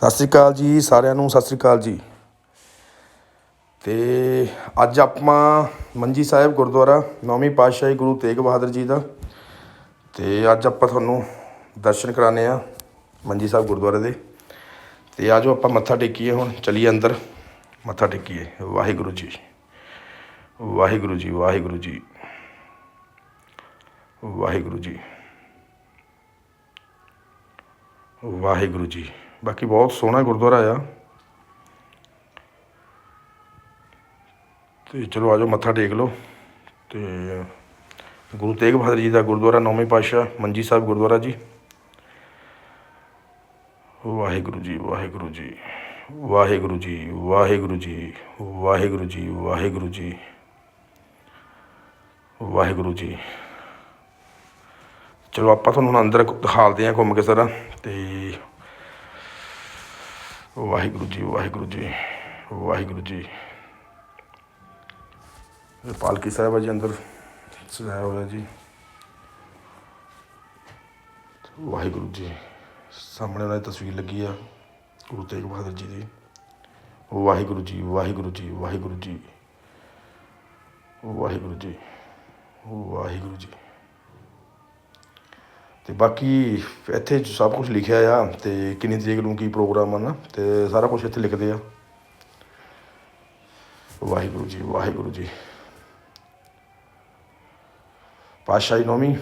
ਸਤਿ ਸ੍ਰੀ ਅਕਾਲ ਜੀ, ਸਾਰਿਆਂ ਨੂੰ ਸਤਿ ਸ੍ਰੀ ਅਕਾਲ ਜੀ। ਤੇ ਅੱਜ ਆਪਾਂ ਮੰਜੀ ਸਾਹਿਬ ਗੁਰਦੁਆਰਾ ਨੌਵੀਂ ਪਾਤਸ਼ਾਹੀ ਗੁਰੂ ਤੇਗ ਬਹਾਦਰ ਜੀ ਦਾ। ਤੇ ਅੱਜ ਆਪਾਂ ਤੁਹਾਨੂੰ ਦਰਸ਼ਨ ਕਰਾਣੇ ਆ ਮੰਜੀ ਸਾਹਿਬ ਗੁਰਦੁਆਰੇ ਦੇ। ਤੇ ਆਜੋ ਆਪਾਂ ਮੱਥਾ ਟੇਕੀਏ ਹੁਣ, ਚਲੀਏ ਅੰਦਰ। ਮੱਥਾ ਟੇਕੀਏ। ਵਾਹਿਗੁਰੂ ਜੀ। ਵਾਹਿਗੁਰੂ ਜੀ ਵਾਹਿਗੁਰੂ ਜੀ। ਵਾਹਿਗੁਰੂ ਜੀ। ਵਾਹਿਗੁਰੂ ਜੀ। ਬਾਕੀ ਬਹੁਤ ਸੋਹਣਾ ਗੁਰਦੁਆਰਾ ਆ। ਤੇ ਚਲੋ ਆਜੋ ਮੱਥਾ ਟੇਕ ਲਓ। ਤੇ ਗੁਰੂ ਤੇਗ ਬਹਾਦਰ ਜੀ ਦਾ ਗੁਰਦੁਆਰਾ ਨੌਵੇਂ ਪਾਤਸ਼ਾਹ ਮੰਜੀ ਸਾਹਿਬ ਗੁਰਦੁਆਰਾ ਜੀ। ਵਾਹਿਗੁਰੂ ਜੀ ਵਾਹਿਗੁਰੂ ਜੀ ਵਾਹਿਗੁਰੂ ਜੀ ਵਾਹਿਗੁਰੂ ਜੀ ਵਾਹਿਗੁਰੂ ਜੀ ਵਾਹਿਗੁਰੂ ਜੀ ਵਾਹਿਗੁਰੂ ਜੀ। ਚਲੋ ਆਪਾਂ ਤੁਹਾਨੂੰ ਹੁਣ ਅੰਦਰ ਦਿਖਾਲਦੇ ਹਾਂ ਘੁੰਮ ਕੇ ਸਾਰਾ। ਤੇ ਵਾਹਿਗੁਰੂ ਜੀ ਵਾਹਿਗੁਰੂ ਜੀ ਵਾਹਿਗੁਰੂ ਜੀ। ਪਾਲਕੀ ਸਾਹਿਬ ਹੈ ਜੀ ਅੰਦਰ। ਸਜਾਇਆ ਹੋਇਆ ਜੀ। ਵਾਹਿਗੁਰੂ ਜੀ, ਸਾਹਮਣੇ ਉਹਨਾਂ ਦੀ ਤਸਵੀਰ ਲੱਗੀ ਆ ਗੁਰੂ ਤੇਗ ਬਹਾਦਰ ਜੀ ਦੀ। ਵਾਹਿਗੁਰੂ ਜੀ ਵਾਹਿਗੁਰੂ ਜੀ ਵਾਹਿਗੁਰੂ ਜੀ। ਵਾਹਿਗੁਰੂ ਜੀ ਵਾਹਿਗੁਰੂ ਜੀ। ਤੇ ਬਾਕੀ ਇੱਥੇ ਸਭ ਕੁਝ ਲਿਖਿਆ ਆ ਤੇ ਕਿੰਨੀ ਤਰੀਕ ਨੂੰ ਕੀ ਪ੍ਰੋਗਰਾਮ ਆ ਨਾ, ਤੇ ਸਾਰਾ ਕੁਝ ਇੱਥੇ ਲਿਖਦੇ ਆ। ਵਾਹਿਗੁਰੂ ਜੀ ਵਾਹਿਗੁਰੂ ਜੀ। ਪਾਤਸ਼ਾਹੀ ਨੌਵੀਂ,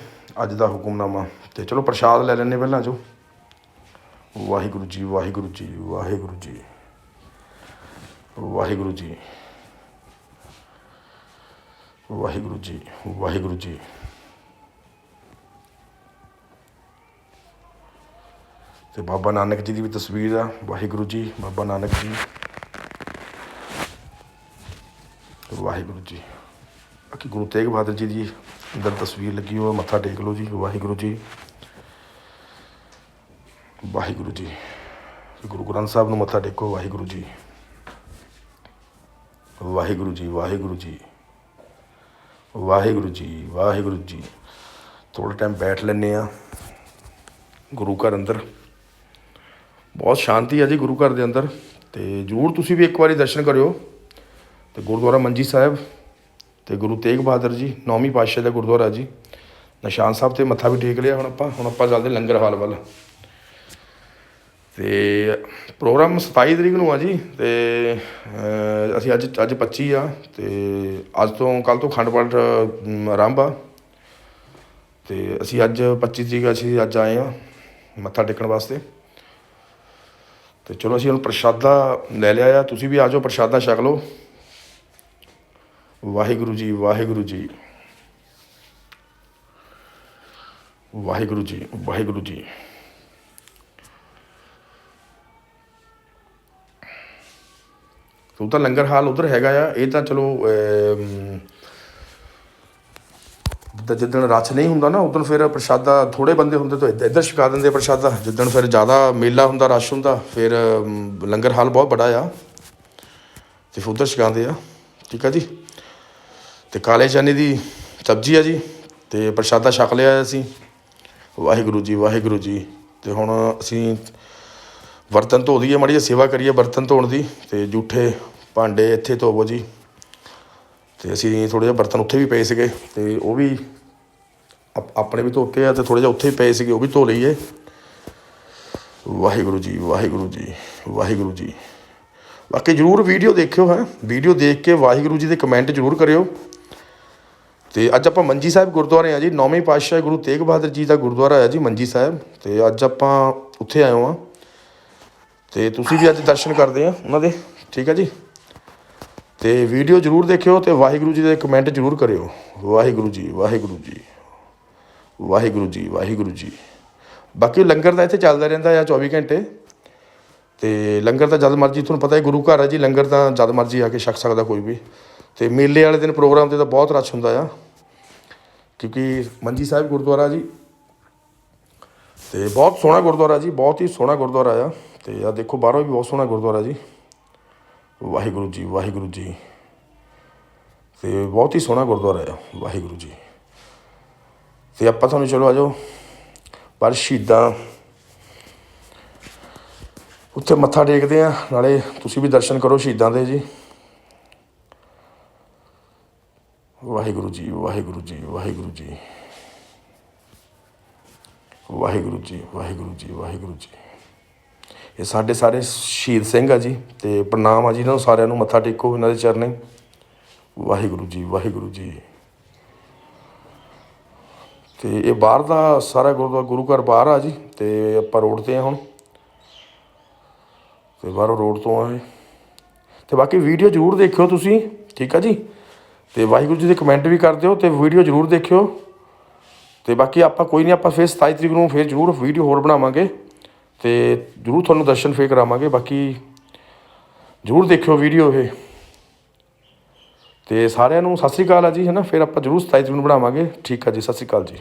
ਅੱਜ ਦਾ ਹੁਕਮਨਾਮਾ। ਤੇ ਚਲੋ ਪ੍ਰਸ਼ਾਦ ਲੈ ਲੈਣੇ ਪਹਿਲਾਂ ਜੋ ਵਾਹਿਗੁਰੂ ਜੀ ਵਾਹਿਗੁਰੂ ਜੀ ਵਾਹਿਗੁਰੂ ਜੀ। ਵਾਹਿਗੁਰੂ ਜੀ। ਵਾਹਿਗੁਰੂ ਜੀ ਵਾਹਿਗੁਰੂ ਜੀ। ਤੇ ਬਾਬਾ ਨਾਨਕ ਜੀ ਦੀ ਵੀ ਤਸਵੀਰ ਆ, ਵਾਹਿਗੁਰੂ ਜੀ, ਬਾਬਾ ਨਾਨਕ ਜੀ। ਵਾਹਿਗੁਰੂ ਜੀ। ਬਾਕੀ ਗੁਰੂ ਤੇਗ ਬਹਾਦਰ ਜੀ ਦੀ ਅੰਦਰ ਤਸਵੀਰ ਲੱਗੀ ਹੋਈ ਮੱਥਾ ਟੇਕ ਲਓ ਜੀ, ਵਾਹਿਗੁਰੂ ਜੀ। ਵਾਹਿਗੁਰੂ ਜੀ। ਗੁਰੂ ਗ੍ਰੰਥ ਸਾਹਿਬ ਨੂੰ ਮੱਥਾ ਟੇਕੋ, ਵਾਹਿਗੁਰੂ ਜੀ। ਵਾਹਿਗੁਰੂ ਜੀ ਵਾਹਿਗੁਰੂ ਜੀ। ਵਾਹਿਗੁਰੂ ਜੀ ਵਾਹਿਗੁਰੂ ਜੀ। ਥੋੜਾ ਟਾਈਮ ਬੈਠ ਲੈਂਦੇ ਆ ਗੁਰੂ ਘਰ ਅੰਦਰ। ਬਹੁਤ ਸ਼ਾਂਤੀ ਹੈ ਜੀ ਗੁਰੂ ਘਰ ਦੇ ਅੰਦਰ। ਤੇ ਜਰੂਰ ਤੁਸੀਂ ਵੀ ਇੱਕ ਵਾਰੀ ਦਰਸ਼ਨ ਕਰਿਓ। ਤੇ ਗੁਰਦੁਆਰਾ ਮੰਜੀ ਸਾਹਿਬ ਤੇ ਗੁਰੂ ਤੇਗ ਬਹਾਦਰ ਜੀ, ਨੌਵੀਂ ਪਾਤਸ਼ਾਹ ਦਾ ਗੁਰਦੁਆਰਾ ਜੀ। ਨਿਸ਼ਾਨ ਸਾਹਿਬ ਤੇ ਮੱਥਾ ਵੀ ਟੇਕ ਲਿਆ, ਹੁਣ ਆਪਾਂ ਹੁਣ ਆਪਾਂ ਚੱਲਦੇ ਲੰਗਰ ਹਾਲ ਵੱਲ। ਤੇ ਪ੍ਰੋਗਰਾਮ 27 ਤਰੀਕ ਨੂੰ ਆ ਜੀ, ਤੇ ਅਸੀਂ ਅੱਜ ਅੱਜ 25 ਆ, ਤੇ ਅੱਜ ਤੋਂ ਕੱਲ ਤੋਂ ਖੰਡ ਪਾਠ ਆਰੰਭ ਆ। ਤੇ ਅਸੀਂ ਅੱਜ 25 ਤਰੀਕ ਅਸੀਂ ਅੱਜ ਆਏ ਆ ਮੱਥਾ ਟੇਕਣ ਵਾਸਤੇ। ਤੇ ਚਲੋ ਅਸੀਂ ਹੁਣ ਪ੍ਰਸ਼ਾਦਾ ਲੈ ਲਿਆ ਆ। ਤੁਸੀਂ ਵੀ ਆ ਜਾਓ, ਪ੍ਰਸ਼ਾਦਾ ਛਕ ਲਓ। ਵਾਹਿਗੁਰੂ ਜੀ ਵਾਹਿਗੁਰੂ ਜੀ। ਵਾਹਿਗੁਰੂ ਜੀ ਵਾਹਿਗੁਰੂ ਜੀ। ਉਹ ਤਾਂ ਲੰਗਰ ਹਾਲ ਉਧਰ ਹੈਗਾ ਆ। ਇਹ ਤਾਂ ਚਲੋ ਅਮ, ਜਿੱਦਣ ਰੱਛ ਨਹੀਂ ਹੁੰਦਾ ਨਾ ਉਦੋਂ ਫਿਰ ਪ੍ਰਸ਼ਾਦਾ ਥੋੜੇ ਬੰਦੇ ਹੁੰਦੇ ਤਾਂ ਇੱਧਰ ਇੱਧਰ ਛਕਾ ਦਿੰਦੇ ਪ੍ਰਸ਼ਾਦਾ। ਜਿੱਦਣ ਫਿਰ ਜ਼ਿਆਦਾ ਮੇਲਾ ਹੁੰਦਾ ਰਸ਼ ਹੁੰਦਾ ਫਿਰ ਲੰਗਰ ਹਾਲ ਬਹੁਤ ਬੜਾ ਆ। ਤੇ ਫਿਰ ਉੱਧਰ ਛਕਾਉਂਦੇ ਆ। ਠੀਕ ਆ ਜੀ? ਤੇ ਕਾਲੇ ਚਨੇ ਦੀ ਸਬਜ਼ੀ ਆ ਜੀ ਤੇ ਪ੍ਰਸ਼ਾਦਾ ਛਕ ਲਿਆ ਅਸੀਂ। ਵਾਹਿਗੁਰੂ ਜੀ ਵਾਹਿਗੁਰੂ ਜੀ। ਤੇ ਹੁਣ ਅਸੀਂ ਬਰਤਨ ਧੋ ਦਈਏ ਮਾੜੀ ਜਿਹੀ ਸੇਵਾ ਕਰੀਏ ਬਰਤਨ ਧੋਣ ਦੀ। ਤੇ ਜੂਠੇ ਭਾਂਡੇ ਇੱਥੇ ਧੋਵੋ ਜੀ। ਤੇ ਅਸੀਂ ਥੋੜੇ ਜਿਹਾ ਬਰਤਨ ਉੱਥੇ ਵੀ ਪਏ ਸੀਗੇ ਤੇ ਉਹ ਵੀ ਆਪਣੇ ਵੀ ਧੋਤੇ ਆ ਤੇ ਥੋੜੇ ਜਿਹਾ ਉੱਥੇ ਵੀ ਪਏ ਸੀਗੇ, ਉਹ ਵੀ ਧੋ ਲਈਏ। ਵਾਹਿਗੁਰੂ ਜੀ ਵਾਹਿਗੁਰੂ ਜੀ ਵਾਹਿਗੁਰੂ ਜੀ। ਬਾਕੀ ਜਰੂਰ ਵੀਡੀਓ ਦੇਖਿਓ, ਹੈ। ਵੀਡੀਓ ਦੇਖ ਕੇ ਵਾਹਿਗੁਰੂ ਜੀ ਦੇ ਕਮੈਂਟ ਜਰੂਰ ਕਰਿਓ। ਤੇ ਅੱਜ ਆਪਾਂ ਮੰਜੀ ਸਾਹਿਬ ਗੁਰਦੁਆਰੇ ਆ ਜੀ, ਨੌਵੇਂ ਪਾਤਸ਼ਾਹ ਗੁਰੂ ਤੇਗ ਬਹਾਦਰ ਜੀ ਦਾ ਗੁਰਦੁਆਰਾ ਆ ਜੀ ਮੰਜੀ ਸਾਹਿਬ। ਤੇ ਅੱਜ ਆਪਾਂ ਉੱਥੇ ਆਏ ਹਾਂ। ਤੇ ਤੁਸੀਂ ਵੀ ਅੱਜ ਦਰਸ਼ਨ ਕਰਦੇ ਆ ਉਹਨਾਂ ਦੇ, ਠੀਕ ਹੈ ਜੀ? ਤੇ ਵੀਡੀਓ ਜਰੂਰ ਦੇਖਿਓ ਤੇ ਵਾਹਿਗੁਰੂ ਜੀ ਦੇ ਕਮੈਂਟ ਜਰੂਰ ਕਰਿਓ। ਵਾਹਿਗੁਰੂ ਜੀ ਵਾਹਿਗੁਰੂ ਜੀ ਵਾਹਿਗੁਰੂ ਜੀ ਵਾਹਿਗੁਰੂ ਜੀ। ਬਾਕੀ ਲੰਗਰ ਦਾ ਇੱਥੇ ਚੱਲਦਾ ਰਹਿੰਦਾ ਆ 24 ਘੰਟੇ। ਤੇ ਲੰਗਰ ਤਾਂ ਜਦ ਮਰਜ਼ੀ, ਤੁਹਾਨੂੰ ਪਤਾ ਹੈ ਗੁਰੂ ਘਰ ਹੈ ਜੀ, ਲੰਗਰ ਤਾਂ ਜਦ ਮਰਜ਼ੀ ਆ ਕੇ ਛਕ ਸਕਦਾ ਕੋਈ ਵੀ। ਤੇ ਮੇਲੇ ਵਾਲੇ ਦਿਨ ਪ੍ਰੋਗਰਾਮ ਤੇ ਤਾਂ ਬਹੁਤ ਰਸ਼ ਹੁੰਦਾ ਆ। ਕਿਉਂਕਿ ਮੰਜੀ ਸਾਹਿਬ ਗੁਰਦੁਆਰਾ ਜੀ, ਤੇ ਬਹੁਤ ਸੋਹਣਾ ਗੁਰਦੁਆਰਾ ਜੀ, ਬਹੁਤ ਹੀ ਸੋਹਣਾ ਗੁਰਦੁਆਰਾ ਆ। ਤੇ ਆ ਦੇਖੋ ਬਾਹਰੋਂ ਵੀ ਬਹੁਤ ਸੋਹਣਾ ਗੁਰਦੁਆਰਾ ਜੀ। ਵਾਹਿਗੁਰੂ ਜੀ ਵਾਹਿਗੁਰੂ ਜੀ। ਤੇ ਬਹੁਤ ਹੀ ਸੋਹਣਾ ਗੁਰਦੁਆਰਾ ਆ, ਵਾਹਿਗੁਰੂ ਜੀ। ਤੇ ਆਪਾਂ ਤੁਹਾਨੂੰ ਚਲੋ ਆ ਜਾਓ, ਪਰ ਸ਼ਹੀਦਾਂ ਉੱਥੇ ਮੱਥਾ ਟੇਕਦੇ ਆ, ਨਾਲੇ ਤੁਸੀਂ ਵੀ ਦਰਸ਼ਨ ਕਰੋ ਸ਼ਹੀਦਾਂ ਦੇ ਜੀ। ਵਾਹਿਗੁਰੂ ਜੀ ਵਾਹਿਗੁਰੂ ਜੀ ਵਾਹਿਗੁਰੂ ਜੀ। ਵਾਹਿਗੁਰੂ ਜੀ ਵਾਹਿਗੁਰੂ ਜੀ ਵਾਹਿਗੁਰੂ ਜੀ। ਇਹ ਸਾਡੇ ਸਾਰੇ ਸ਼ਹੀਦ ਸਿੰਘ ਆ ਜੀ ਤੇ ਪ੍ਰਣਾਮ ਆ ਜੀ ਇਹਨਾਂ ਨੂੰ ਸਾਰਿਆਂ ਨੂੰ, ਮੱਥਾ ਟੇਕੋ ਇਹਨਾਂ ਦੇ ਚਰਨੇ ਵਾਹਿਗੁਰੂ ਜੀ ਵਾਹਿਗੁਰੂ ਜੀ। ਤੇ ਇਹ ਬਾਹਰ ਦਾ ਸਾਰਾ ਗੁਰਦੁਆਰਾ, ਗੁਰੂ ਘਰ ਬਾਹਰ ਆ ਜੀ ਤੇ ਆਪਾਂ ਰੋਡ ਤੇ ਆ ਹੁਣ। ਤੇ ਬਾਹਰੋਂ ਰੋਡ ਤੋਂ ਆਏ। ਤੇ ਬਾਕੀ ਵੀਡੀਓ ਜ਼ਰੂਰ ਦੇਖਿਓ ਤੁਸੀਂ, ਠੀਕ ਆ ਜੀ? ਤੇ ਵਾਹਿਗੁਰੂ ਜੀ ਦੇ ਕਮੈਂਟ ਵੀ ਕਰ ਦਿਓ ਤੇ ਵੀਡੀਓ ਜ਼ਰੂਰ ਦੇਖਿਓ। ਤੇ ਬਾਕੀ ਆਪਾਂ ਕੋਈ ਨਹੀਂ, ਆਪਾਂ ਫਿਰ 27 ਤਰੀਕ ਨੂੰ ਫਿਰ ਜ਼ਰੂਰ ਵੀਡੀਓ ਹੋਰ ਬਣਾਵਾਂਗੇ। ਤੇ ਜ਼ਰੂਰ ਤੁਹਾਨੂੰ ਦਰਸ਼ਨ ਫੇਰ ਕਰਾਵਾਂਗੇ, ਬਾਕੀ ਜ਼ਰੂਰ ਦੇਖਿਓ ਵੀਡੀਓ ਇਹ। ਤੇ ਸਾਰਿਆਂ ਨੂੰ ਸਤਿ ਸ੍ਰੀ ਅਕਾਲ ਆ ਜੀ ਹੈ ਨਾ ਫਿਰ ਆਪਾਂ ਜ਼ਰੂਰ 27 ਤਰੀਕ ਬਣਾਵਾਂਗੇ। ਠੀਕ ਆ ਜੀ, ਸਤਿ ਸ੍ਰੀ ਅਕਾਲ ਜੀ।